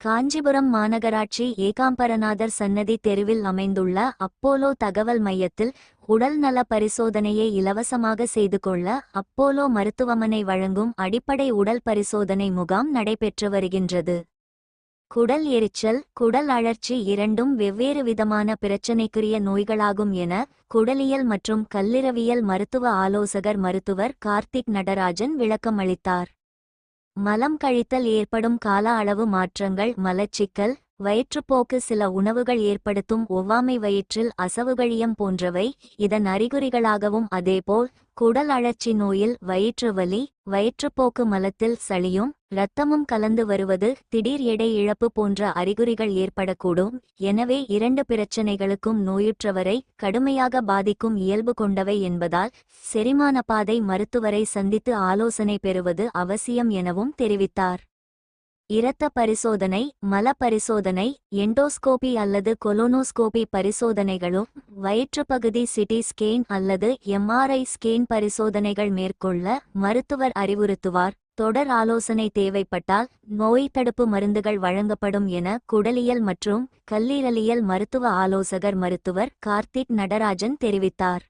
காஞ்சிபுரம் மாநகராட்சி ஏகாம்பரநாதர் சன்னதி தெருவில் அமைந்துள்ள அப்போலோ தகவல் மையத்தில் உடல் நல பரிசோதனையை இலவசமாக செய்து கொள்ள அப்போலோ மருத்துவமனை வழங்கும் அடிப்படை உடல் பரிசோதனை முகாம் நடைபெற்று வருகின்றது. குடல் எரிச்சல் குடல் அழற்சி இரண்டும் வெவ்வேறு விதமான பிரச்சினைக்குரிய நோய்களாகும் என குடலியல் மற்றும் கல்லிரவியல் மருத்துவ ஆலோசகர் மருத்துவர் கார்த்திக் நடராஜன் விளக்கமளித்தார். மலம் கழித்தல் ஏற்படும் கால அளவு மாற்றங்கள் மலச்சிக்கல் வயிற்றுப்போக்கு சில உணவுகள் ஏற்படுத்தும் ஒவ்வாமை வயிற்றில் அசவுகழியம் போன்றவை இதன் அறிகுறிகளாகவும் அதேபோல் குடல் அழற்சி நோயில் வயிற்று வலி வயிற்றுப்போக்கு மலத்தில் சளியும் இரத்தமும் கலந்து வருவது திடீர் எடை இழப்பு போன்ற அறிகுறிகள் ஏற்படக்கூடும். எனவே இரண்டு பிரச்சனைகளுக்கும் நோயுற்றவரை கடுமையாக பாதிக்கும் இயல்பு கொண்டவை என்பதால் செரிமான பாதை மருத்துவரை சந்தித்து ஆலோசனை பெறுவது அவசியம் எனவும் தெரிவித்தார். இரத்த பரிசோதனை மல பரிசோதனை எண்டோஸ்கோபி அல்லது கொலோனோஸ்கோபி பரிசோதனைகளும் வயிற்றுப்பகுதி சிடி ஸ்கேன் அல்லது எம்ஆர்ஐ ஸ்கேன் பரிசோதனைகள் மேற்கொள்ள மருத்துவர் அறிவுறுத்துவார். தொடர் ஆலோசனை தேவைப்பட்டால் நோய் தடுப்பு மருந்துகள் வழங்கப்படும் என குடலியல் மற்றும் கல்லீரலியல் மருத்துவ ஆலோசகர் மருத்துவர் கார்த்திக் நடராஜன் தெரிவித்தார்.